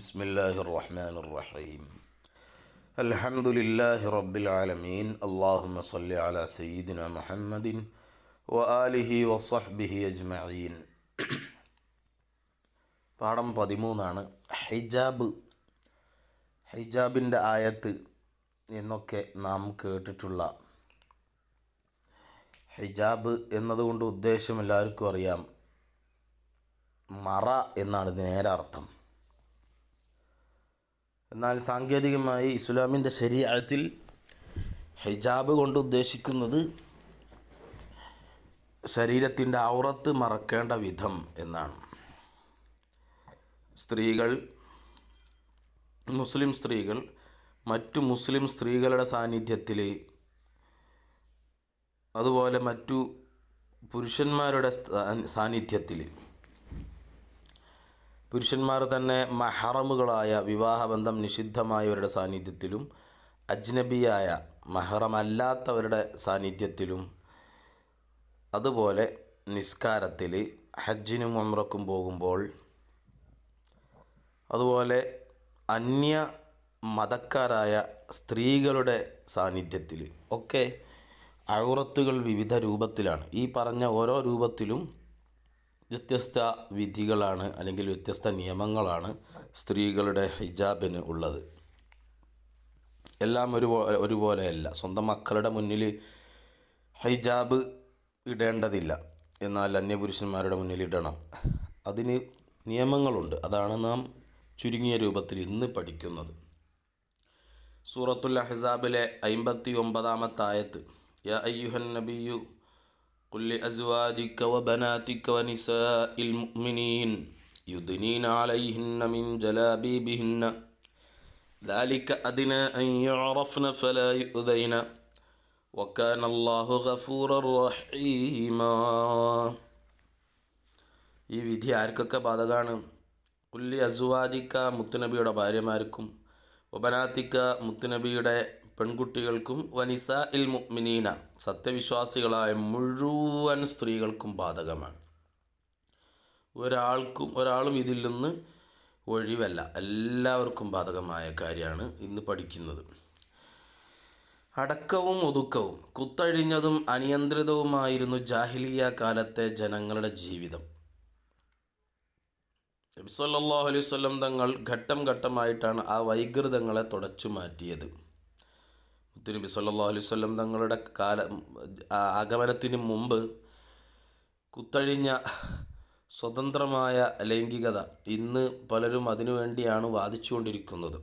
بسم الله الرحمن الرحيم الحمد لله رب العالمين اللهم صل على سيدنا محمد وآله وصحبه أجمعين പാഠം പതിമൂന്നാണ് ഹിജാബ് ഹിജാബിൻ്റെ ആയത്ത് എന്നൊക്കെ നാം കേട്ടിട്ടുള്ള ഹിജാബ് എന്നതുകൊണ്ട് ഉദ്ദേശം എല്ലാവർക്കും അറിയാം മറ എന്നാണ് ഇത് നേരെ അർത്ഥം എന്നാൽ സാങ്കേതികമായി ഇസ്ലാമിന്റെ ശരീരത്തിൽ ഹിജാബ് കൊണ്ട് ഉദ്ദേശിക്കുന്നത് ശരീരത്തിന്റെ ഔറത്ത് മറക്കേണ്ട വിധം എന്നാണ്. സ്ത്രീകൾ മുസ്ലിം സ്ത്രീകൾ മറ്റു മുസ്ലിം സ്ത്രീകളുടെ സാന്നിധ്യത്തിൽ അതുപോലെ മറ്റു പുരുഷന്മാരുടെ സാന്നിധ്യത്തിൽ പുരുഷന്മാർ തന്നെ മഹറമുകളായ വിവാഹബന്ധം നിഷിദ്ധമായവരുടെ സാന്നിധ്യത്തിലും അജ്നബിയായ മഹറമല്ലാത്തവരുടെ സാന്നിധ്യത്തിലും അതുപോലെ നിസ്കാരത്തിൽ ഹജ്ജിനും ഉംറക്കും പോകുമ്പോൾ അതുപോലെ അന്യ മതക്കാരായ സ്ത്രീകളുടെ സാന്നിധ്യത്തിൽ ഒക്കെ ഔറത്തുകൾ വിവിധ രൂപത്തിലാണ്. ഈ പറഞ്ഞ ഓരോ രൂപത്തിലും വ്യത്യസ്ത വിധികളാണ് അല്ലെങ്കിൽ വ്യത്യസ്ത നിയമങ്ങളാണ് സ്ത്രീകളുടെ ഹിജാബിന് ഉള്ളത്. എല്ലാം ഒരു ഒരുപോലെയല്ല. സ്വന്തം മക്കളുടെ മുന്നിൽ ഹിജാബ് ഇടേണ്ടതില്ല. എന്നാൽ അന്യപുരുഷന്മാരുടെ മുന്നിൽ ഇടണം. അതിന് നിയമങ്ങളുണ്ട്. അതാണ് നാം ചുരുങ്ങിയ രൂപത്തിൽ ഇന്ന് പഠിക്കുന്നത്. സൂറത്തുൽ അഹ്സാബിലെ അമ്പത്തി ഒമ്പതാമത്തായത്ത് യാ അയ്യുഹൻ നബിയു قل لأزواجك وبناتك ونساء المؤمنين يدنين عليهن من جلابيبهن ذلك أدنى أن يعرفن فلا يؤذين وكان الله غفورا رحيما ഈ വിധി ആർക്കൊക്കെ ബാധകമാണ് കുല്ലി അസുവാദിക്ക മുത്തുനബിയുടെ ഭാര്യമാർക്കും ഒബനാത്തിക്ക മുത്തുനബിയുടെ പെൺകുട്ടികൾക്കും വനിസ ഇൽ മുഅ്മിനീന സത്യവിശ്വാസികളായ മുഴുവൻ സ്ത്രീകൾക്കും ബാധകമാണ്. ഒരാൾക്കും ഒരാളും ഇതിൽ നിന്ന് ഒഴിവല്ല. എല്ലാവർക്കും ബാധകമായ കാര്യമാണ് ഇന്ന് പഠിക്കുന്നത്. അടക്കവും ഒതുക്കവും കുത്തഴിഞ്ഞതും അനിയന്ത്രിതവുമായിരുന്നു ജാഹിലിയ കാലത്തെ ജനങ്ങളുടെ ജീവിതം. നബിസ്വല്ലാഹു അലൈവല്ലം തങ്ങൾ ഘട്ടം ഘട്ടമായിട്ടാണ് ആ വൈകൃതങ്ങളെ തുടച്ചു മാറ്റിയത്. സല്ലല്ലാഹു അലൈഹി വസല്ലം തങ്ങളുടെ കാല ആഗമനത്തിന് മുമ്പ് കുത്തഴിഞ്ഞ സ്വതന്ത്രമായ ലൈംഗികത ഇന്ന് പലരും അതിനുവേണ്ടിയാണ് വാദിച്ചുകൊണ്ടിരിക്കുന്നത്.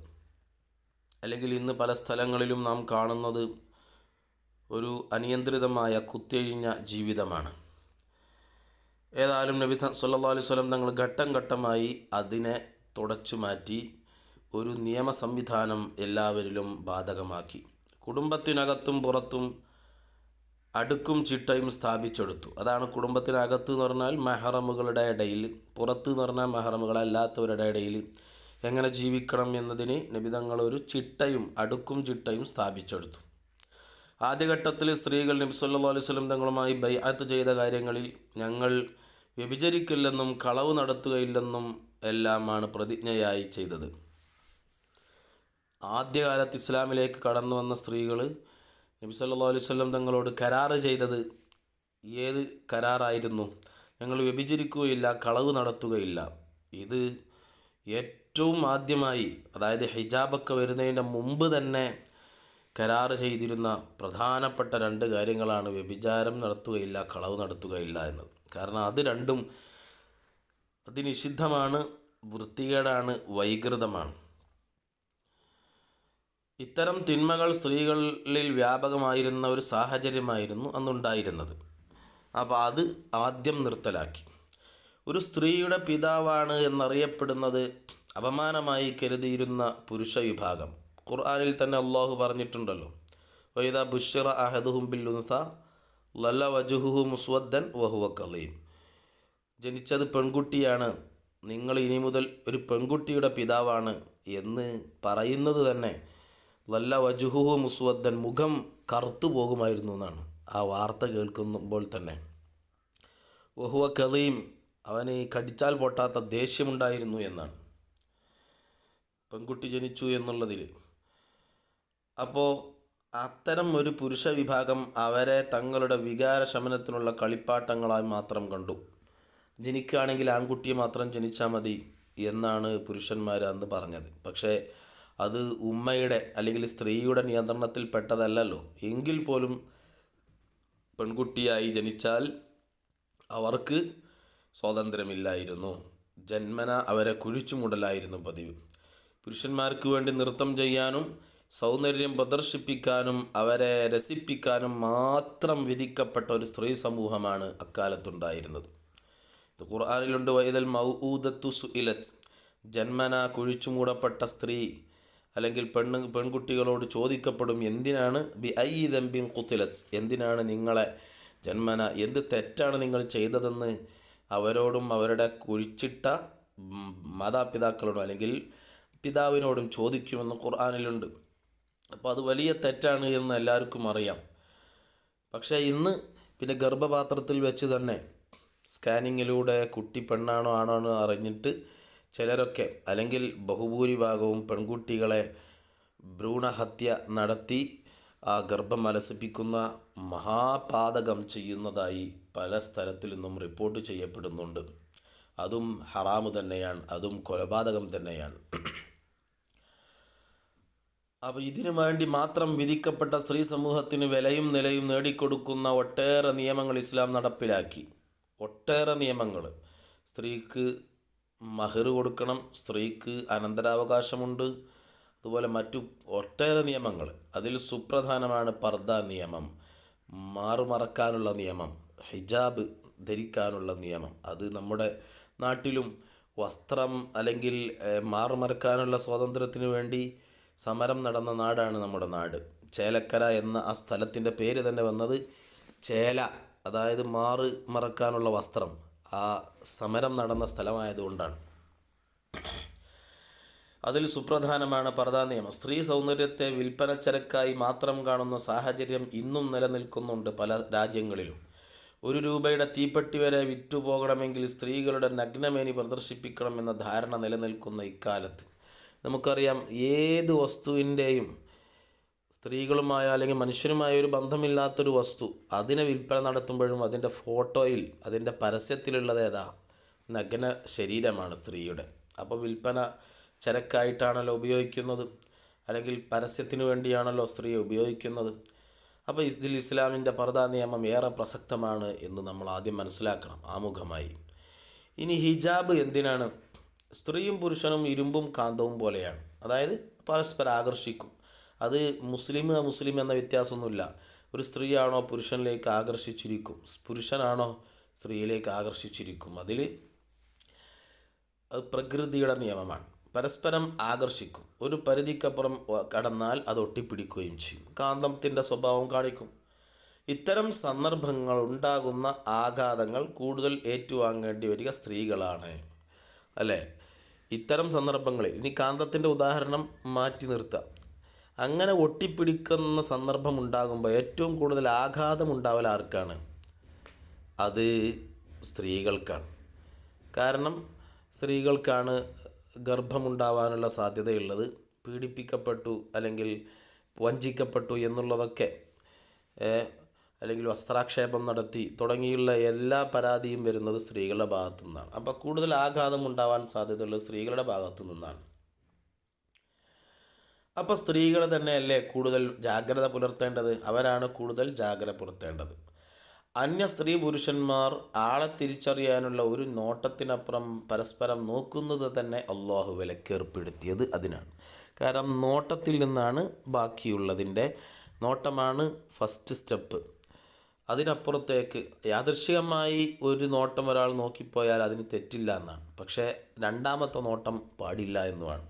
അല്ലെങ്കിൽ ഇന്ന് പല സ്ഥലങ്ങളിലും നാം കാണുന്നത് ഒരു അനിയന്ത്രിതമായ കുത്തിഴിഞ്ഞ ജീവിതമാണ്. ഏതായാലും നബി സല്ലല്ലാഹു അലൈഹി വസല്ലം തങ്ങൾ ഘട്ടം ഘട്ടമായി അതിനെ തുടച്ചു മാറ്റി ഒരു നിയമ സംവിധാനം എല്ലാവരിലും ബാധകമാക്കി. കുടുംബത്തിനകത്തും പുറത്തും അടുക്കും ചിട്ടയും സ്ഥാപിച്ചെടുത്തു. അതാണ് കുടുംബത്തിനകത്ത് എന്ന് പറഞ്ഞാൽ മെഹറമുകളുടെ ഇടയിൽ പുറത്ത് എന്ന് പറഞ്ഞാൽ മെഹറമുകളല്ലാത്തവരുടെ ഇടയിൽ എങ്ങനെ ജീവിക്കണം എന്നതിന് നബിതങ്ങൾ ഒരു ചിട്ടയും അടുക്കും ചിട്ടയും സ്ഥാപിച്ചെടുത്തു. ആദ്യഘട്ടത്തിൽ സ്ത്രീകൾ നബി സല്ലല്ലാഹു അലൈഹി വസല്ലം തങ്ങളുമായി ബൈഅത്ത് ചെയ്ത കാര്യങ്ങളിൽ ഞങ്ങൾ വ്യഭിചരിക്കില്ലെന്നും കളവ് നടത്തുകയില്ലെന്നും എല്ലാമാണ് പ്രതിജ്ഞയായി ചെയ്തത്. ആദ്യകാലത്ത് ഇസ്ലാമിലേക്ക് കടന്നു വന്ന സ്ത്രീകൾ നബി സല്ലല്ലാഹു അലൈഹി വസല്ലം തങ്ങളോട് കരാറ് ചെയ്തത് ഏത് കരാറായിരുന്നു? ഞങ്ങൾ വ്യഭിചരിക്കുകയില്ല കളവ് നടത്തുകയില്ല. ഇത് ഏറ്റവും ആദ്യമായി അതായത് ഹിജാബൊക്കെ വരുന്നതിന്റെ മുമ്പ് തന്നെ കരാറ് ചെയ്തിരുന്ന പ്രധാനപ്പെട്ട രണ്ട് കാര്യങ്ങളാണ് വ്യഭിചാരം നടത്തുകയില്ല കളവ് നടത്തുകയില്ല എന്നത്. കാരണം അത് രണ്ടും അത് നിഷിദ്ധമാണ് വൃത്തികേടാണ് വൈകൃതമാണ്. ഇത്തരം തിന്മകൾ സ്ത്രീകളിൽ വ്യാപകമായിരുന്ന ഒരു സാഹചര്യമായിരുന്നു അന്നുണ്ടായിരുന്നത്. അപ്പോൾ അത് ആദ്യം നിർത്തലാക്കി. ഒരു സ്ത്രീയുടെ പിതാവാണ് എന്നറിയപ്പെടുന്നത് അപമാനമായി കരുതിയിരുന്ന പുരുഷ വിഭാഗം. ഖുർആാനിൽ തന്നെ അള്ളാഹു പറഞ്ഞിട്ടുണ്ടല്ലോ വൈദ ബുഷിറ അഹദുഹും ബില്ലുൻസ ലല്ല വജുഹു മുസ്വദ്ദൻ വഹുവ കലീം ജനിച്ചത് പെൺകുട്ടിയാണ് നിങ്ങൾ ഇനി മുതൽ ഒരു പെൺകുട്ടിയുടെ പിതാവാണ് എന്ന് പറയുന്നത് തന്നെ ലല്ല വജുഹുഹു മുസ്വദ്ദൻ മുഖം കറുത്തു പോകുമായിരുന്നു എന്നാണ് ആ വാർത്ത കേൾക്കുമ്പോൾ തന്നെ. വഹുവ കലീം അവന് കടിച്ചാൽ പൊട്ടാത്ത ദേഷ്യമുണ്ടായിരുന്നു എന്നാണ്. പെൺകുട്ടി ജനിച്ചു എന്നുള്ളതിൽ അപ്പോൾ അത്തരം ഒരു പുരുഷ വിഭാഗം അവരെ തങ്ങളുടെ വികാര ശമനത്തിനുള്ള കളിപ്പാട്ടങ്ങളായി മാത്രം കണ്ടു. ജനിക്കുകയാണെങ്കിൽ ആൺകുട്ടിയെ മാത്രം ജനിച്ചാൽ മതി എന്നാണ് പുരുഷന്മാർ അന്ന് പറഞ്ഞത്. പക്ഷേ അത് ഉമ്മയുടെ അല്ലെങ്കിൽ സ്ത്രീയുടെ നിയന്ത്രണത്തിൽ പെട്ടതല്ലല്ലോ. എങ്കിൽ പോലും പെൺകുട്ടിയായി ജനിച്ചാൽ അവർക്ക് സ്വാതന്ത്ര്യമില്ലായിരുന്നു. ജന്മന അവരെ കുഴിച്ചുമുടലായിരുന്നു പതിവ്. പുരുഷന്മാർക്ക് വേണ്ടി നൃത്തം ചെയ്യാനും സൗന്ദര്യം പ്രദർശിപ്പിക്കാനും അവരെ രസിപ്പിക്കാനും മാത്രം വിധിക്കപ്പെട്ട ഒരു സ്ത്രീ സമൂഹമാണ് അക്കാലത്തുണ്ടായിരുന്നത്. ഇത് ഖുർആാനിലുണ്ട് വൈദൽ മൗഊദത്തു സുഇലത്ത്. ജന്മന കുഴിച്ചുമൂടപ്പെട്ട സ്ത്രീ അല്ലെങ്കിൽ പെണ്ണ് പെൺകുട്ടികളോട് ചോദിക്കപ്പെടും എന്തിനാണ് ബി ഐ ദമ്പിൻ കുത്തിലത്ത് എന്തിനാണ് നിങ്ങളെ ജന്മന എന്ത് തെറ്റാണ് നിങ്ങൾ ചെയ്തതെന്ന് അവരോടും അവരുടെ കുഴിച്ചിട്ട മാതാപിതാക്കളോടും അല്ലെങ്കിൽ പിതാവിനോടും ചോദിക്കുമെന്ന് ഖുർആാനിലുണ്ട്. അപ്പോൾ അത് വലിയ തെറ്റാണ് എന്ന് എല്ലാവർക്കും അറിയാം. പക്ഷേ ഇന്ന് പിന്നെ ഗർഭപാത്രത്തിൽ വെച്ച് തന്നെ സ്കാനിങ്ങിലൂടെ കുട്ടി പെണ്ണാണോ ആണോ എന്ന് അറിഞ്ഞിട്ട് ചിലരൊക്കെ അല്ലെങ്കിൽ ബഹുഭൂരിഭാഗവും പെൺകുട്ടികളെ ഭ്രൂണഹത്യ നടത്തി ആ ഗർഭം അലസിപ്പിക്കുന്ന മഹാപാതകം ചെയ്യുന്നതായി പല സ്ഥലത്തിൽ നിന്നും റിപ്പോർട്ട് ചെയ്യപ്പെടുന്നുണ്ട്. അതും ഹറാമ് തന്നെയാണ് അതും കൊലപാതകം തന്നെയാണ്. അപ്പോൾ ഇതിനു വേണ്ടി മാത്രം വിധിക്കപ്പെട്ട സ്ത്രീ സമൂഹത്തിന് വിലയും നിലയും നേടിക്കൊടുക്കുന്ന ഒട്ടേറെ നിയമങ്ങൾ ഇസ്ലാം നടപ്പിലാക്കി. ഒട്ടേറെ നിയമങ്ങൾ. സ്ത്രീക്ക് മഹർ കൊടുക്കണം സ്ത്രീക്ക് അനന്തരാവകാശമുണ്ട്. അതുപോലെ മറ്റു ഒട്ടേറെ നിയമങ്ങൾ. അതിൽ സുപ്രധാനമാണ് പർദ നിയമം മാറുമറക്കാനുള്ള നിയമം ഹിജാബ് ധരിക്കാനുള്ള നിയമം. അത് നമ്മുടെ നാട്ടിലും വസ്ത്രം അല്ലെങ്കിൽ മാറുമറക്കാനുള്ള സ്വാതന്ത്ര്യത്തിന് വേണ്ടി സമരം നടന്ന നാടാണ് നമ്മുടെ നാട്. ചേലക്കര എന്ന ആ സ്ഥലത്തിന്റെ പേര് തന്നെ വന്നത് ചേല അതായത് മാറ് മറക്കാനുള്ള വസ്ത്രം. ആ സമരം നടന്ന സ്ഥലമായതുകൊണ്ടാണ്. അതിൽ സുപ്രധാനമാണ് പർദാ നിയമം. സ്ത്രീ സൗന്ദര്യത്തെ വിൽപ്പനച്ചരക്കായി മാത്രം കാണുന്ന സാഹചര്യം ഇന്നും നിലനിൽക്കുന്നുണ്ട് പല രാജ്യങ്ങളിലും. ഒരു രൂപയുടെ തീപ്പെട്ടി വരെ വിറ്റുപോകണമെങ്കിൽ സ്ത്രീകളുടെ നഗ്നമേനി പ്രദർശിപ്പിക്കണമെന്ന ധാരണ നിലനിൽക്കുന്ന ഇക്കാലത്ത്. നമുക്കറിയാം ഏത് വസ്തുവിന്റെയും സ്ത്രീകളുമായ അല്ലെങ്കിൽ മനുഷ്യരുമായ ഒരു ബന്ധമില്ലാത്തൊരു വസ്തു അതിനെ വിൽപ്പന നടത്തുമ്പോഴും അതിന്റെ ഫോട്ടോയിൽ അതിന്റെ പരസ്യത്തിലുള്ളത് ഏതാ? നഗ്ന ശരീരമാണ് സ്ത്രീയുടെ. അപ്പോൾ വിൽപ്പന ചരക്കായിട്ടാണല്ലോ ഉപയോഗിക്കുന്നത്? അല്ലെങ്കിൽ പരസ്യത്തിന് വേണ്ടിയാണല്ലോ സ്ത്രീയെ ഉപയോഗിക്കുന്നത്? അപ്പോൾ ഇതിൽ ഇസ്ലാമിന്റെ പർദാ നിയമം ഏറെ പ്രസക്തമാണ് എന്ന് നമ്മൾ ആദ്യം മനസ്സിലാക്കണം ആമുഖമായി. ഇനി ഹിജാബ് എന്തിനാണ്? സ്ത്രീയും പുരുഷനും ഇരുമ്പും കാന്തവും പോലെയാണ്. അതായത് പരസ്പരം ആകർഷിക്കും അത് മുസ്ലിം മുസ്ലിം എന്ന വ്യത്യാസമൊന്നുമില്ല. ഒരു സ്ത്രീയാണോ പുരുഷനിലേക്ക് ആകർഷിച്ചിരിക്കും? പുരുഷനാണോ സ്ത്രീയിലേക്ക് ആകർഷിച്ചിരിക്കും? അതിൽ അത് പ്രകൃതിയുടെ നിയമമാണ്. പരസ്പരം ആകർഷിക്കും. ഒരു പരിധിക്കപ്പുറം കടന്നാൽ അത് ഒട്ടിപ്പിടിക്കുകയും ചെയ്യും. കാന്തത്തിന്റെ സ്വഭാവം കാണിക്കും. ഇത്തരം സന്ദർഭങ്ങൾ ഉണ്ടാകുന്ന ആഘാതങ്ങൾ കൂടുതൽ ഏറ്റുവാങ്ങേണ്ടി വരിക സ്ത്രീകളാണ്. അല്ലേ? ഇത്തരം സന്ദർഭങ്ങളിൽ ഇനി കാന്തത്തിന്റെ ഉദാഹരണം മാറ്റി നിർത്താം. അങ്ങനെ ഒട്ടിപ്പിടിക്കുന്ന സന്ദർഭം ഉണ്ടാകുമ്പോൾ ഏറ്റവും കൂടുതൽ ആഘാതം ഉണ്ടാവൽ ആർക്കാണ്? അത് സ്ത്രീകൾക്കാണ്. കാരണം സ്ത്രീകൾക്കാണ് ഗർഭമുണ്ടാവാനുള്ള സാധ്യതയുള്ളത്. പീഡിപ്പിക്കപ്പെട്ടു അല്ലെങ്കിൽ വഞ്ചിക്കപ്പെട്ടു എന്നുള്ളതൊക്കെ അല്ലെങ്കിൽ വസ്ത്രാക്ഷേപം നടത്തി തുടങ്ങിയുള്ള എല്ലാ പരാതിയും വരുന്നത് സ്ത്രീകളുടെ ഭാഗത്തു നിന്നാണ് അപ്പോൾ കൂടുതൽ ആഘാതം ഉണ്ടാവാൻ സാധ്യതയുള്ളത് സ്ത്രീകളുടെ ഭാഗത്തു നിന്നാണ് അപ്പോൾ സ്ത്രീകൾ തന്നെയല്ലേ കൂടുതൽ ജാഗ്രത പുലർത്തേണ്ടത്? അവരാണ് കൂടുതൽ ജാഗ്രത പുലർത്തേണ്ടത്. അന്യ സ്ത്രീ പുരുഷന്മാർ ആളെ തിരിച്ചറിയാനുള്ള ഒരു നോട്ടത്തിനപ്പുറം പരസ്പരം നോക്കുന്നത് തന്നെ അള്ളാഹു വിലക്കേർപ്പെടുത്തിയത് അതിനാണ്. കാരണം നോട്ടത്തിൽ നിന്നാണ് ബാക്കിയുള്ളതിന്റെ നോട്ടമാണ് ഫസ്റ്റ് സ്റ്റെപ്പ്. അതിനപ്പുറത്തേക്ക് യാദൃശികമായി ഒരു നോട്ടം ഒരാൾ നോക്കിപ്പോയാൽ അതിന് തെറ്റില്ല എന്നാണ്. പക്ഷേ രണ്ടാമത്തെ നോട്ടം പാടില്ല എന്നുമാണ്.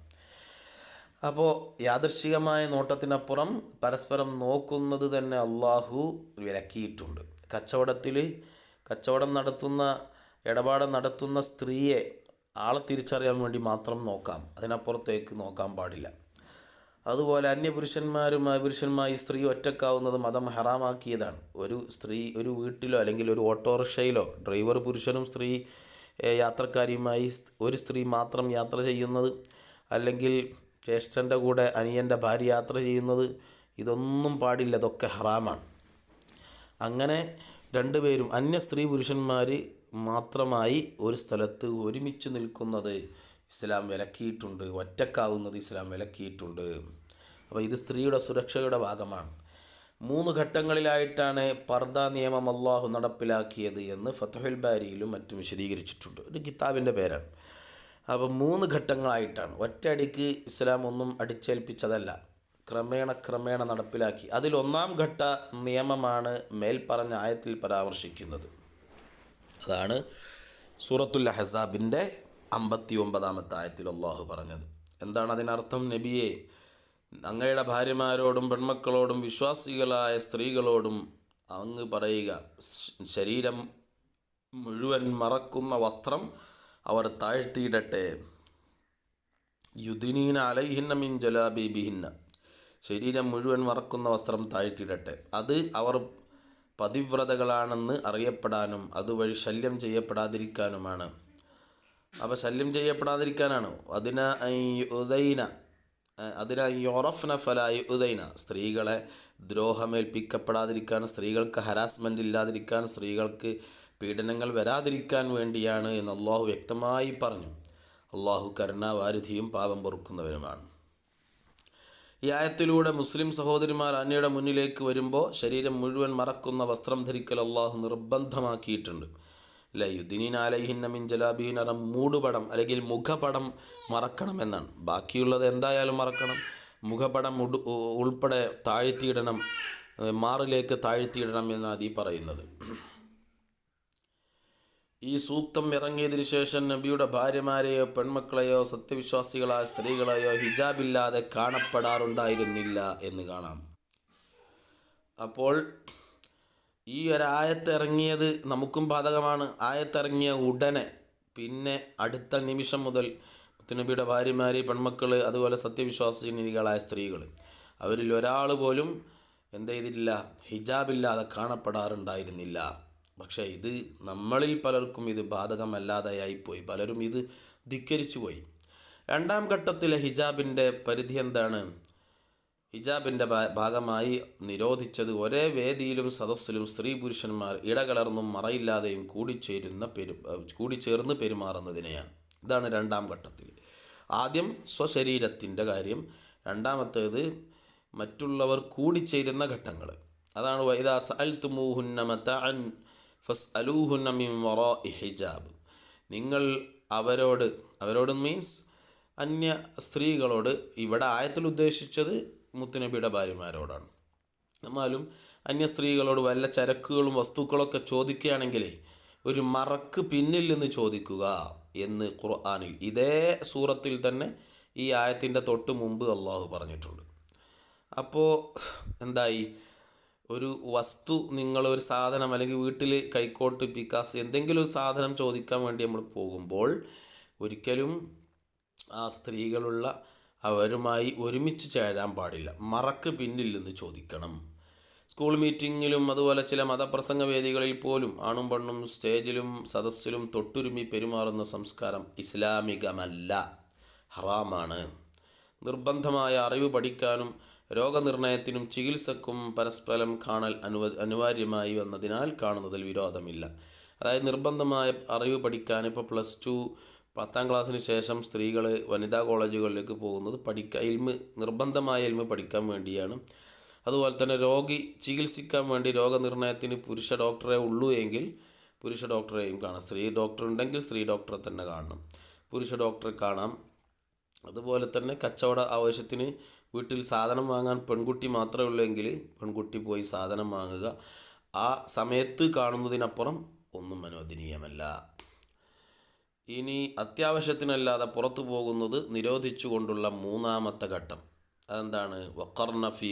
അപ്പോൾ യാദൃശ്ചികമായ നോട്ടത്തിനപ്പുറം പരസ്പരം നോക്കുന്നത് തന്നെ അള്ളാഹു വിലക്കിയിട്ടുണ്ട്. കച്ചവടത്തിൽ കച്ചവടം നടത്തുന്ന ഇടപാട് നടത്തുന്ന സ്ത്രീയെ ആളെ തിരിച്ചറിയാൻ വേണ്ടി മാത്രം നോക്കാം. അതിനപ്പുറത്തേക്ക് നോക്കാൻ പാടില്ല. അതുപോലെ അന്യപുരുഷന്മാരുമായി പുരുഷന്മായി സ്ത്രീ ഒറ്റക്കാവുന്നത് മതം ഹറാമാക്കിയതാണ്. ഒരു സ്ത്രീ ഒരു വീട്ടിലോ അല്ലെങ്കിൽ ഒരു ഓട്ടോറിക്ഷയിലോ ഡ്രൈവർ പുരുഷനും സ്ത്രീ യാത്രക്കാരിയുമായി ഒരു സ്ത്രീ മാത്രം യാത്ര ചെയ്യുന്നത് അല്ലെങ്കിൽ ജ്യേഷ്ഠന്റെ കൂടെ അനിയന്റെ ഭാര്യ യാത്ര ചെയ്യുന്നത് ഇതൊന്നും പാടില്ല ഇതൊക്കെ ഹറാമാണ്. അങ്ങനെ രണ്ടുപേരും അന്യ സ്ത്രീ പുരുഷന്മാർ മാത്രമായി ഒരു സ്ഥലത്ത് ഒരുമിച്ച് നിൽക്കുന്നത് ഇസ്ലാം വിലക്കിയിട്ടുണ്ട് ഒറ്റക്കാവുന്നത് ഇസ്ലാം വിലക്കിയിട്ടുണ്ട്. അപ്പോൾ ഇത് സ്ത്രീയുടെ സുരക്ഷയുടെ ഭാഗമാണ്. മൂന്ന് ഘട്ടങ്ങളിലായിട്ടാണ് പർദ നിയമം അള്ളാഹു നടപ്പിലാക്കിയത് എന്ന് ഫത്തഹുൽ ബാരിയിലും മറ്റും വിശദീകരിച്ചിട്ടുണ്ട്. ഒരു കിതാബിന്റെ പേരാണ്. അപ്പോൾ മൂന്ന് ഘട്ടങ്ങളായിട്ടാണ്. ഒറ്റയടിക്ക് ഇസ്ലാം ഒന്നും അടിച്ചേൽപ്പിച്ചതല്ല. ക്രമേണ ക്രമേണ നടപ്പിലാക്കി. അതിൽ ഒന്നാം ഘട്ട നിയമമാണ് മേൽപ്പറഞ്ഞ ആയത്തിൽ പരാമർശിക്കുന്നത്. അതാണ് സൂറത്തുൽ ഹസാബിന്റെ അമ്പത്തി ഒമ്പതാമത്തെ ആയത്തിൽ അള്ളാഹു പറഞ്ഞത്. എന്താണ് അതിനർത്ഥം? നബിയെ അങ്ങയുടെ ഭാര്യമാരോടും പെൺമക്കളോടും വിശ്വാസികളായ സ്ത്രീകളോടും അങ്ങ് പറയുക. ശരീരം മുഴുവൻ മറക്കുന്ന വസ്ത്രം അവർ താഴ്ത്തിയിടട്ടെ. യുദിനീന അലൈഹിന്ന മിൻ ജലാബീബിഹിന്ന. ശരീരം മുഴുവൻ മറക്കുന്ന വസ്ത്രം താഴ്ത്തിയിടട്ടെ. അത് അവർ പതിവ്രതകളാണെന്ന് അറിയപ്പെടാനും അതുവഴി ശല്യം ചെയ്യപ്പെടാതിരിക്കാനുമാണ്. അപ്പോൾ ശല്യം ചെയ്യപ്പെടാതിരിക്കാനാണ്. അതിന ഉദൈന അതിന യോറഫ്ന ഫലായി ഉദൈന. സ്ത്രീകളെ ദ്രോഹമേൽപ്പിക്കപ്പെടാതിരിക്കാൻ സ്ത്രീകൾക്ക് ഹരാസ്മെന്റ് ഇല്ലാതിരിക്കാൻ സ്ത്രീകൾക്ക് പീഡനങ്ങൾ വരാതിരിക്കാൻ വേണ്ടിയാണ് എന്ന് അള്ളാഹു വ്യക്തമായി പറഞ്ഞു. അള്ളാഹു കരുണാവാരിധിയും പാപം പൊറുക്കുന്നവരുമാണ് ഈ ആയത്തിലൂടെ മുസ്ലിം സഹോദരിമാർ അന്യയുടെ മുന്നിലേക്ക് വരുമ്പോൾ ശരീരം മുഴുവൻ മറക്കുന്ന വസ്ത്രം ധരിക്കൽ അള്ളാഹു നിർബന്ധമാക്കിയിട്ടുണ്ട്. ലയുദ്ദീൻ അലഹിന്ന മിൻ ജലാബീനറ മൂടുപടം അല്ലെങ്കിൽ മുഖപടം മറക്കണമെന്നാണ്. ബാക്കിയുള്ളത് എന്തായാലും മറക്കണം. മുഖപടം ഉൾപ്പെടെ താഴ്ത്തിയിടണം മാറിലേക്ക് താഴ്ത്തിയിടണം എന്നാണ് ഈ പറയുന്നത്. ഈ സൂക്തം ഇറങ്ങിയതിനു ശേഷം നബിയുടെ ഭാര്യമാരെയോ പെൺമക്കളെയോ സത്യവിശ്വാസികളായ സ്ത്രീകളെയോ ഹിജാബില്ലാതെ കാണപ്പെടാറുണ്ടായിരുന്നില്ല എന്ന് കാണാം. അപ്പോൾ ഈ ഒരായത്തിറങ്ങിയത് നമുക്കും ബാധകമാണ്. ആയത്തിറങ്ങിയ ഉടനെ പിന്നെ അടുത്ത നിമിഷം മുതൽ നബിയുടെ ഭാര്യമാർ പെൺമക്കൾ അതുപോലെ സത്യവിശ്വാസിനികളായ സ്ത്രീകൾ അവരിൽ ഒരാൾ പോലും എന്ത് ചെയ്തിട്ടില്ല ഹിജാബില്ലാതെ കാണപ്പെടാറുണ്ടായിരുന്നില്ല. പക്ഷേ ഇത് നമ്മളിൽ പലർക്കും ഇത് ബാധകമല്ലാതെയായിപ്പോയി പലരും ഇത് ധിക്കരിച്ചു പോയി. രണ്ടാം ഘട്ടത്തിലെ ഹിജാബിന്റെ പരിധി എന്താണ്? ഹിജാബിന്റെ ഭാഗമായി നിരോധിച്ചത് ഒരേ വേദിയിലും സദസ്സിലും സ്ത്രീ പുരുഷന്മാർ ഇടകലർന്നും മറയില്ലാതെയും കൂടിച്ചേരുന്ന പെരു കൂടിച്ചേർന്ന് പെരുമാറുന്നതിനെയാണ്. ഇതാണ് രണ്ടാം ഘട്ടത്തിൽ. ആദ്യം സ്വശരീരത്തിന്റെ കാര്യം രണ്ടാമത്തേത് മറ്റുള്ളവർ കൂടിച്ചേരുന്ന ഘട്ടങ്ങൾ. അതാണ് വൈദാ സഅൽത്തുമൂഹുന്ന മതഅൻ ഫസ് അലൂഹുന്ന മിൻ ഹിജാബ്. നിങ്ങൾ അവരോട് അവരോട് മീൻസ് അന്യ സ്ത്രീകളോട് ഇവിടെ ആയത്തിൽ ഉദ്ദേശിച്ചത് മുത്തുനബിയുടെ ഭാര്യമാരോടാണ്. എന്നാലും അന്യ സ്ത്രീകളോട് വല്ല ചരക്കുകളും വസ്തുക്കളൊക്കെ ചോദിക്കുകയാണെങ്കിൽ ഒരു മറക്ക് പിന്നിൽ നിന്ന് ചോദിക്കുക എന്ന് ഖുർആാനിൽ ഇതേ സൂറത്തിൽ തന്നെ ഈ ആയത്തിന്റെ തൊട്ട് മുമ്പ് അള്ളാഹു പറഞ്ഞിട്ടുണ്ട്. അപ്പോൾ എന്തായി? ഒരു വസ്തു നിങ്ങൾ ഒരു സാധനം അല്ലെങ്കിൽ വീട്ടിൽ കൈക്കോട്ട് പിക്കാസ് എന്തെങ്കിലും ഒരു സാധനം ചോദിക്കാൻ വേണ്ടി നമ്മൾ പോകുമ്പോൾ ഒരിക്കലും ആ സ്ത്രീകളുള്ള അവരുമായി ഒരുമിച്ച് ചേരാൻ പാടില്ല. മറക്ക് പിന്നിൽ നിന്ന് ചോദിക്കണം. സ്കൂൾ മീറ്റിങ്ങിലും അതുപോലെ ചില മതപ്രസംഗ വേദികളിൽ പോലും ആണും പെണ്ണും സ്റ്റേജിലും സദസ്സിലും തൊട്ടുരുമി പെരുമാറുന്ന സംസ്കാരം ഇസ്ലാമികമല്ല. ഹറാമാണ്. നിർബന്ധമായ അറിവ് പഠിക്കാനും രോഗനിർണയത്തിനും ചികിത്സക്കും പരസ്പരം കാണൽ അനുവ അനിവാര്യമായി വന്നതിനാൽ കാണുന്നതിൽ വിരോധമില്ല. അതായത് നിർബന്ധമായ അറിവ് പഠിക്കാൻ ഇപ്പോൾ പ്ലസ് ടു പത്താം ക്ലാസ്സിന് ശേഷം സ്ത്രീകൾ വനിതാ കോളേജുകളിലേക്ക് പോകുന്നത് പഠിക്കാൻ ഇൽമ് നിർബന്ധമായ ഇൽമ് പഠിക്കാൻ വേണ്ടിയാണ്. അതുപോലെ തന്നെ രോഗി ചികിത്സിക്കാൻ വേണ്ടി രോഗനിർണയത്തിന് പുരുഷ ഡോക്ടറെ ഉള്ളൂ എങ്കിൽ പുരുഷ ഡോക്ടറെയും കാണാം. സ്ത്രീ ഡോക്ടർ ഉണ്ടെങ്കിൽ സ്ത്രീ ഡോക്ടറെ തന്നെ കാണണം. പുരുഷ ഡോക്ടറെ കാണാം. അതുപോലെ തന്നെ കച്ചവട ആവശ്യത്തിന് വീട്ടിൽ സാധനം വാങ്ങാൻ പെൺകുട്ടി മാത്രമേ ഉള്ളൂ എങ്കിൽ പെൺകുട്ടി പോയി സാധനം വാങ്ങുക. ആ സമയത്ത് കാണുന്നതിനപ്പുറം ഒന്നും അനുവദനീയമല്ല ഇനി അത്യാവശ്യത്തിനല്ലാതെ പുറത്തു പോകുന്നത് നിരോധിച്ചുകൊണ്ടുള്ള മൂന്നാമത്തെ ഘട്ടം. അതെന്താണ്? വക്കർണ ഫി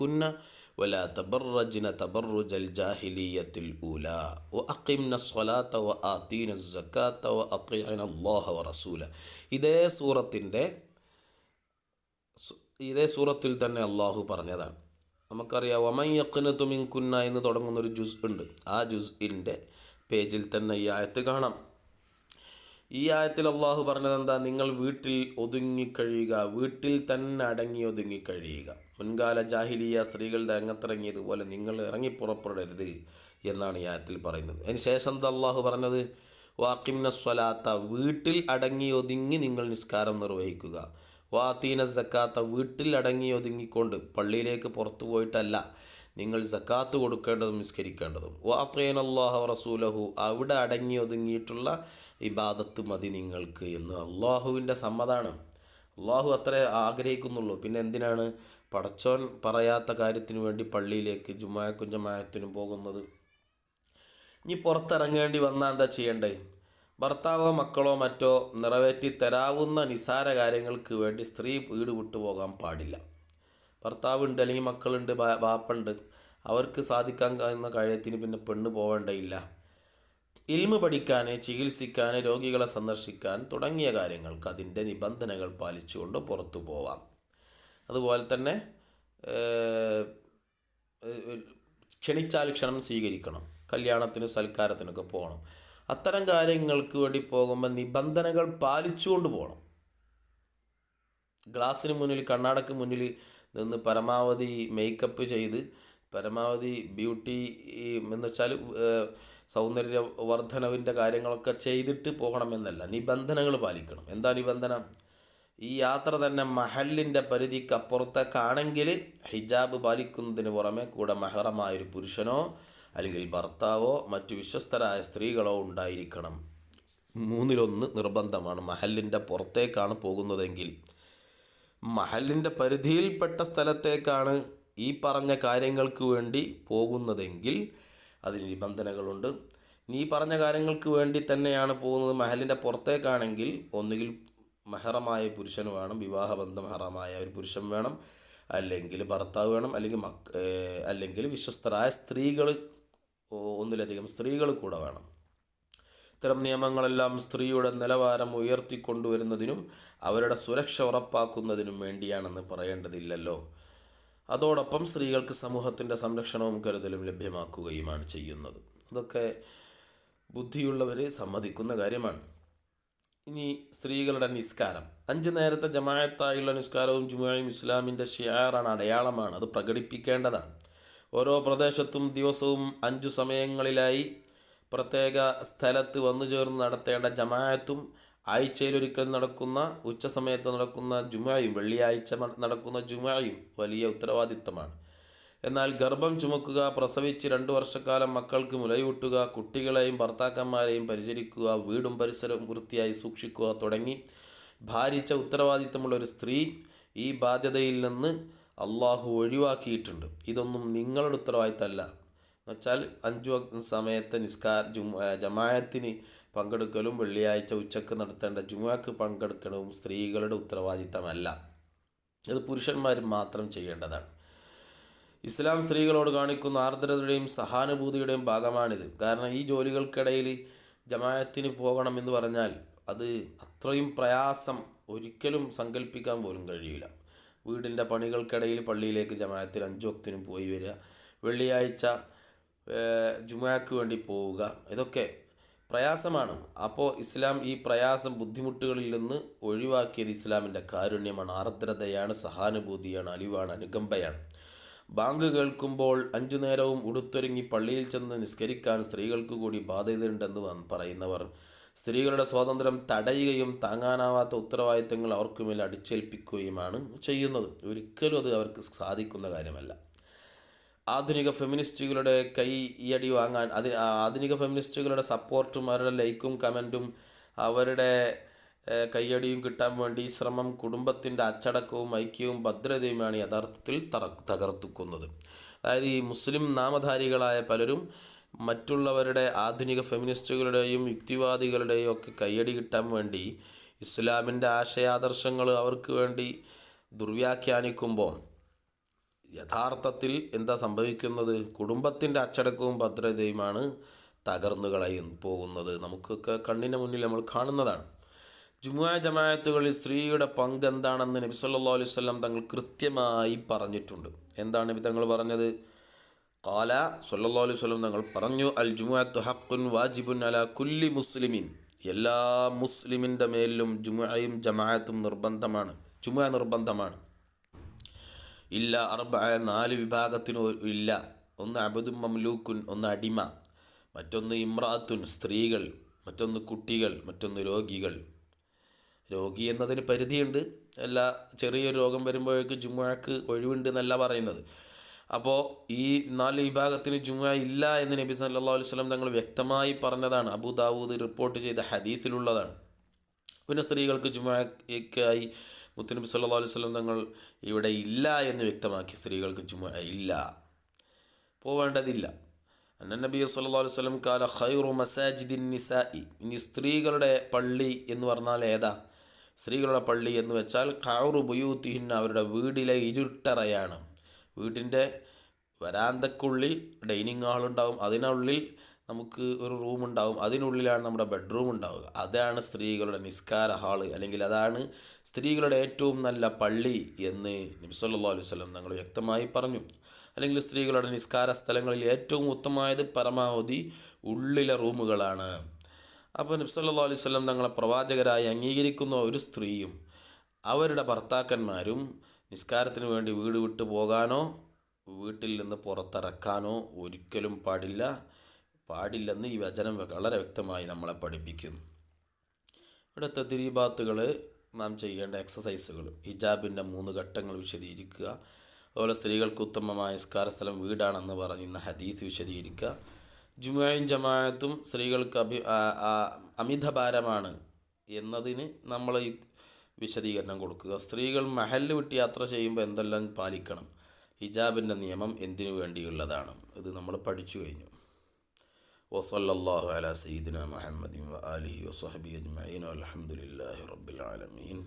കുന്ന വല തബറജ്ന തബറുജൽ ജാഹിലിയത്തിൽ ഊല. വ അഖിംന സ്വലാത്ത വ ആത്തീന സക്കാത്ത വ അത്തിഅന അല്ലാഹ വ റസൂല. ഇതേ സൂറത്തിന്റെ ഇതേ സൂറത്തിൽ തന്നെ അള്ളാഹു പറഞ്ഞതാണ്. നമുക്കറിയാം വമയ്യക്കിന് തുമിങ്കുന്ന എന്ന് തുടങ്ങുന്ന ഒരു ജുസ് ഉണ്ട്. ആ ജുസ്ഇന്റെ പേജിൽ തന്നെ ഈ ആയത്ത് കാണാം. ഈ ആയത്തിൽ അള്ളാഹു പറഞ്ഞത് എന്താ നിങ്ങൾ വീട്ടിൽ ഒതുങ്ങിക്കഴിയുക വീട്ടിൽ തന്നെ അടങ്ങി ഒതുങ്ങിക്കഴിയുക. മുൻകാല ജാഹിലിയ സ്ത്രീകളുടെ രംഗത്തിറങ്ങിയതുപോലെ നിങ്ങൾ ഇറങ്ങി പുറപ്പെടരുത് എന്നാണ് ഈ ആയത്തിൽ പറയുന്നത്. അതിന് ശേഷം എന്താ അള്ളാഹു പറഞ്ഞത്? വാക്കിംന സ്വലാത്ത വീട്ടിൽ അടങ്ങി ഒതുങ്ങി നിങ്ങൾ നിസ്കാരം നിർവഹിക്കുക. വാത്തീന സക്കാത്ത വീട്ടിൽ അടങ്ങി ഒതുങ്ങിക്കൊണ്ട് പള്ളിയിലേക്ക് പുറത്തു പോയിട്ടല്ല നിങ്ങൾ സക്കാത്ത് കൊടുക്കേണ്ടതും നിസ്കരിക്കേണ്ടതും. വാത്തേൻ അള്ളാഹു റസൂലഹു അവിടെ അടങ്ങി ഒതുങ്ങിയിട്ടുള്ള ഇബാദത്ത് മതി നിങ്ങൾക്ക് എന്ന് അള്ളാഹുവിന്റെ സമ്മതാണ്. അള്ളാഹു അത്രേ ആഗ്രഹിക്കുന്നുള്ളൂ. പിന്നെ എന്തിനാണ് പടച്ചോൻ പറയാത്ത കാര്യത്തിന് വേണ്ടി പള്ളിയിലേക്ക് ജുമായക്കും ജമായത്തിനും പോകുന്നത്? ഇനി പുറത്തിറങ്ങേണ്ടി വന്നാൽ എന്താ ചെയ്യണ്ടേ? ഭർത്താവോ മക്കളോ മറ്റോ നിറവേറ്റി തരാവുന്ന നിസാര കാര്യങ്ങൾക്ക് വേണ്ടി സ്ത്രീ വീട് വിട്ടു പോകാൻ പാടില്ല. ഭർത്താവുണ്ട് അല്ലെങ്കിൽ മക്കളുണ്ട് ബാപ്പുണ്ട്. അവർക്ക് സാധിക്കാൻ കഴിയുന്ന കാര്യത്തിന് പിന്നെ പെണ്ണ് പോവേണ്ടയില്ല. ഇൽമ പഠിക്കാൻ ചികിത്സിക്കാൻ രോഗികളെ സന്ദർശിക്കാൻ തുടങ്ങിയ കാര്യങ്ങൾക്ക് അതിന്റെ നിബന്ധനകൾ പാലിച്ചുകൊണ്ട് പുറത്തു പോവാം. അതുപോലെ തന്നെ ക്ഷണിച്ചാൽ ക്ഷണം സ്വീകരിക്കണം. കല്യാണത്തിനും സൽക്കാരത്തിനൊക്കെ പോകണം. അത്തരം കാര്യങ്ങൾക്ക് വേണ്ടി പോകുമ്പോൾ നിബന്ധനകൾ പാലിച്ചുകൊണ്ട് പോകണം ഗ്ലാസ്സിന് മുന്നിൽ കണ്ണാടക്ക് മുന്നിൽ നിന്ന് പരമാവധി മേക്കപ്പ് ചെയ്ത് പരമാവധി ബ്യൂട്ടി എന്ന് വെച്ചാൽ സൗന്ദര്യ വർധനവിന്റെ കാര്യങ്ങളൊക്കെ ചെയ്തിട്ട് പോകണമെന്നല്ല. നിബന്ധനകൾ പാലിക്കണം. എന്താ നിബന്ധന? ഈ യാത്ര തന്നെ മഹലിന്റെ പരിധിക്കപ്പുറത്തേക്കാണെങ്കിൽ ഹിജാബ് പാലിക്കുന്നതിന് പുറമെ കൂടെ മഹറമായൊരു പുരുഷനോ അല്ലെങ്കിൽ ഭർത്താവോ മറ്റു വിശ്വസ്തരായ സ്ത്രീകളോ ഉണ്ടായിരിക്കണം. മൂന്നിലൊന്ന് നിർബന്ധമാണ്. മഹലിന്റെ പുറത്തേക്കാണ് പോകുന്നതെങ്കിൽ. മഹലിന്റെ പരിധിയിൽപ്പെട്ട സ്ഥലത്തേക്കാണ് ഈ പറഞ്ഞ കാര്യങ്ങൾക്ക് വേണ്ടി പോകുന്നതെങ്കിൽ അതിന് നിബന്ധനകളുണ്ട്. നീ പറഞ്ഞ കാര്യങ്ങൾക്ക് വേണ്ടി തന്നെയാണ് പോകുന്നത്. മഹലിന്റെ പുറത്തേക്കാണെങ്കിൽ ഒന്നുകിൽ മെഹറമായ പുരുഷൻ വേണം വിവാഹബന്ധം ഹറമായ ഒരു പുരുഷൻ വേണം അല്ലെങ്കിൽ ഭർത്താവ് വേണം അല്ലെങ്കിൽ മക്ക അല്ലെങ്കിൽ വിശ്വസ്തരായ സ്ത്രീകൾ ഒന്നിലധികം സ്ത്രീകൾ കൂടെ വേണം. ഇത്തരം നിയമങ്ങളെല്ലാം സ്ത്രീയുടെ നിലവാരം ഉയർത്തിക്കൊണ്ടുവരുന്നതിനും അവരുടെ സുരക്ഷ ഉറപ്പാക്കുന്നതിനും വേണ്ടിയാണെന്ന് പറയേണ്ടതില്ലല്ലോ. അതോടൊപ്പം സ്ത്രീകൾക്ക് സമൂഹത്തിന്റെ സംരക്ഷണവും കരുതലും ലഭ്യമാക്കുകയുമാണ് ചെയ്യുന്നത്. അതൊക്കെ ബുദ്ധിയുള്ളവർ സമ്മതിക്കുന്ന കാര്യമാണ്. ഇനി സ്ത്രീകളുടെ നിസ്കാരം. അഞ്ച് നേരത്തെ ജമായത്തായുള്ള നിസ്കാരവും ജുമായും ഇസ്ലാമിന്റെ ഷിയാറാണ് അടയാളമാണ്. അത് പ്രകടിപ്പിക്കേണ്ടതാണ്. ഓരോ പ്രദേശത്തും ദിവസവും അഞ്ചു സമയങ്ങളിലായി പ്രത്യേക സ്ഥലത്ത് വന്നു ചേർന്ന് നടത്തേണ്ട ജമായത്തും ആഴ്ചയിലൊരിക്കൽ നടക്കുന്ന ഉച്ചസമയത്ത് നടക്കുന്ന ജുമായും വെള്ളിയാഴ്ച നടക്കുന്ന ജുമായും വലിയ ഉത്തരവാദിത്തമാണ് എന്നാൽ ഗർഭം ചുമക്കുക പ്രസവിച്ച് രണ്ടു വർഷക്കാലം മക്കൾക്ക് മുലയൂട്ടുക കുട്ടികളെയും ഭർത്താക്കന്മാരെയും പരിചരിക്കുക വീടും പരിസരവും വൃത്തിയായി സൂക്ഷിക്കുക തുടങ്ങി ഭാരിച്ച ഉത്തരവാദിത്തമുള്ള ഒരു സ്ത്രീ ഈ ബാധ്യതയിൽ നിന്ന് അള്ളാഹു ഒഴിവാക്കിയിട്ടുണ്ട്. ഇതൊന്നും നിങ്ങളുടെ ഉത്തരവാദിത്തമല്ല. എന്നുവെച്ചാൽ അഞ്ചു സമയത്തെ നിസ്കാര ജുമ ജമായത്തിന് പങ്കെടുക്കലും വെള്ളിയാഴ്ച ഉച്ചയ്ക്ക് നടത്തേണ്ട ജുമാക്ക് പങ്കെടുക്കലും സ്ത്രീകളുടെ ഉത്തരവാദിത്തമല്ല. ഇത് പുരുഷന്മാർ മാത്രം ചെയ്യേണ്ടതാണ്. ഇസ്ലാം സ്ത്രീകളോട് കാണിക്കുന്ന ആർദ്രതയുടെയും സഹാനുഭൂതിയുടെയും ഭാഗമാണിത്. കാരണം ഈ ജോലികൾക്കിടയിൽ ജമായത്തിന് പോകണമെന്ന് പറഞ്ഞാൽ അത് അത്രയും പ്രയാസം ഒരിക്കലും സങ്കല്പിക്കാൻ പോലും കഴിയില്ല. വീടിന്റെ പണികൾക്കിടയിൽ പള്ളിയിലേക്ക് ജമാത്തിൽ അഞ്ചു വക്തിനും പോയി വരിക. വെള്ളിയാഴ്ച ജുമാക്ക് വേണ്ടി പോവുക. ഇതൊക്കെ പ്രയാസമാണ്. അപ്പോൾ ഇസ്ലാം ഈ പ്രയാസം ബുദ്ധിമുട്ടുകളിൽ നിന്ന് ഒഴിവാക്കിയത് ഇസ്ലാമിന്റെ കാരുണ്യമാണ്. ആർദ്രതയാണ് സഹാനുഭൂതിയാണ് അലിവാണ് അനുകമ്പയാണ്. ബാങ്ക് കേൾക്കുമ്പോൾ അഞ്ചു നേരവും ഉടുത്തൊരുങ്ങി പള്ളിയിൽ ചെന്ന് നിസ്കരിക്കാൻ സ്ത്രീകൾക്ക് കൂടി ബാധ്യതയുണ്ടെന്ന് പറയുന്നവർ സ്ത്രീകളുടെ സ്വാതന്ത്ര്യം തടയുകയും താങ്ങാനാവാത്ത ഉത്തരവാദിത്തങ്ങൾ അവർക്കുമേൽ അടിച്ചേൽപ്പിക്കുകയുമാണ് ചെയ്യുന്നത്. ഒരിക്കലും അത് അവർക്ക് സാധിക്കുന്ന കാര്യമല്ല. ആധുനിക ഫെമിനിസ്റ്റുകളുടെ കൈ ഈയടി വാങ്ങാൻ അതി ആധുനിക ഫെമിനിസ്റ്റുകളുടെ സപ്പോർട്ടും അവരുടെ ലൈക്കും കമന്റും അവരുടെ കയ്യടിയും കിട്ടാൻ വേണ്ടി ശ്രമം കുടുംബത്തിന്റെ അച്ചടക്കവും ഐക്യവും ഭദ്രതയുമാണ് യഥാർത്ഥത്തിൽ തകർത്തുക്കുന്നത്. അതായത് ഈ മുസ്ലിം നാമധാരികളായ പലരും മറ്റുള്ളവരുടെ ആധുനിക ഫെമിനിസ്റ്റുകളുടെയും യുക്തിവാദികളുടെയും ഒക്കെ കയ്യടി കിട്ടാൻ വേണ്ടി ഇസ്ലാമിന്റെ ആശയാദർശങ്ങൾ അവർക്ക് വേണ്ടി ദുർവ്യാഖ്യാനിക്കുമ്പോൾ യഥാർത്ഥത്തിൽ എന്താ സംഭവിക്കുന്നത്? കുടുംബത്തിന്റെ അച്ചടക്കവും ഭദ്രതയുമാണ് തകർന്നു കളയും പോകുന്നത്. നമുക്കൊക്കെ കണ്ണിന് മുന്നിൽ നമ്മൾ കാണുന്നതാണ്. ജുമുഅ ജമായത്തുകളിൽ സ്ത്രീയുടെ പങ്ക് എന്താണെന്ന് നബി വസല്ലം തങ്ങൾ കൃത്യമായി പറഞ്ഞിട്ടുണ്ട്. എന്താണ് നബി തങ്ങൾ പറഞ്ഞത്? കാല സല്ലല്ലാഹു അലൈഹി വസല്ലം തങ്ങൾ പറഞ്ഞു അൽ ജുമുഅത്തു ഹക്കുൻ വാജിബുൻ അല കുല്ലി മുസ്ലിമിൻ. എല്ലാ മുസ്ലിമിന്റെ മേലിലും ജുമുഅയും ജമാഅത്തും നിർബന്ധമാണ് ജുമുഅ നിർബന്ധമാണ്. ഇല്ല അർബ നാല് വിഭാഗത്തിനും ഇല്ല. ഒന്ന് അബദും മംലൂക്കുൻ ഒന്ന് അടിമ മറ്റൊന്ന് ഇമ്രാത്തുൻ സ്ത്രീകൾ മറ്റൊന്ന് കുട്ടികൾ മറ്റൊന്ന് രോഗികൾ. രോഗി എന്നതിന് പരിധിയുണ്ട്. എല്ലാ ചെറിയൊരു രോഗം വരുമ്പോഴേക്ക് ജുമുഅക്ക് ഒഴിവുണ്ട് എന്നല്ല പറയുന്നത്. അപ്പോൾ ഈ നാല് വിഭാഗത്തിന് ജുമ ഇല്ല എന്ന് നബി സല്ലല്ലാഹു അലൈഹി വസല്ലം തങ്ങൾ വ്യക്തമായി പറഞ്ഞതാണ്. അബുദാവൂദ് റിപ്പോർട്ട് ചെയ്ത ഹദീസിലുള്ളതാണ്. പിന്നെ സ്ത്രീകൾക്ക് ജുമുഅയ്ക്കായി മുത്തുനബി സല്ലല്ലാഹു അലൈഹി വസല്ലം തങ്ങൾ ഇവിടെ ഇല്ല എന്ന് വ്യക്തമാക്കി സ്ത്രീകൾക്ക് ജുമ ഇല്ല. പോവേണ്ടതില്ല. അന്ന നബി സല്ലല്ലാഹു അലൈഹി വസല്ലം കാല ഖൈറു മസാജിദിൻ നിസായി ഇനി സ്ത്രീകളുടെ പള്ളി എന്ന് പറഞ്ഞാൽ ഏതാ? സ്ത്രീകളുടെ പള്ളി എന്ന് വെച്ചാൽ ഖൗറു ബുയൂത്തിഹിൻ അവരുടെ വീടിലെ ഇരുട്ടറയാണ്. വീട്ടിന്റെ വരാന്തക്കുള്ളിൽ ഡൈനിങ് ഹാൾ ഉണ്ടാവും അതിനുള്ളിൽ നമുക്ക് ഒരു റൂം ഉണ്ടാവും അതിനുള്ളിലാണ് നമ്മുടെ ബെഡ്റൂം ഉണ്ടാവുക. അതാണ് സ്ത്രീകളുടെ നിസ്കാര ഹാൾ. അല്ലെങ്കിൽ അതാണ് സ്ത്രീകളുടെ ഏറ്റവും നല്ല പള്ളി എന്ന് നബി സല്ലല്ലാഹു അലൈഹി സ്വലം ഞങ്ങൾ വ്യക്തമായി പറഞ്ഞു. അല്ലെങ്കിൽ സ്ത്രീകളുടെ നിസ്കാര സ്ഥലങ്ങളിൽ ഏറ്റവും ഉത്തമമായത് പരമാവധി ഉള്ളിലെ റൂമുകളാണ്. അപ്പോൾ നബി സല്ലല്ലാഹു അലൈഹി സ്വലം തങ്ങളെ പ്രവാചകരായി അംഗീകരിക്കുന്ന ഒരു സ്ത്രീയും അവരുടെ ഭർത്താക്കന്മാരും നിസ്കാരത്തിന് വേണ്ടി വീട് വിട്ടു പോകാനോ വീട്ടിൽ നിന്ന് പുറത്തിറക്കാനോ ഒരിക്കലും പാടില്ല. പാടില്ലെന്ന് ഈ വചനം വളരെ വ്യക്തമായി നമ്മളെ പഠിപ്പിക്കുന്നു. ഇവിടെ തദ്രീബാത്തുകൾ നാം ചെയ്യേണ്ട എക്സസൈസുകൾ ഹിജാബിന്റെ മൂന്ന് ഘട്ടങ്ങൾ വിശദീകരിക്കുക. അതുപോലെ സ്ത്രീകൾക്ക് ഉത്തമമായ നിസ്കാര സ്ഥലം വീടാണെന്ന് പറയുന്ന ഹദീസ് വിശദീകരിക്കുക. ജുമായും ജമാഅത്തും സ്ത്രീകൾക്ക് അഭി അമിത ഭാരമാണ് അമിതഭാരമാണ് എന്നതിന് നമ്മൾ വിശദീകരണം കൊടുക്കുക. സ്ത്രീകൾ മഹല്ല് വിട്ട് യാത്ര ചെയ്യുമ്പോൾ എന്തെല്ലാം പാലിക്കണം? ഹിജാബിന്റെ നിയമം എന്തിനു വേണ്ടിയുള്ളതാണ്? ഇത് നമ്മൾ പഠിച്ചു കഴിഞ്ഞു. വസല്ലാഹു അല സയ്യിദിന മുഹമ്മദ് അലി വസ്ഹബി അജ്മീൻ അലഹമുല്ലാ റബ്ബിൽ ആലമീൻ.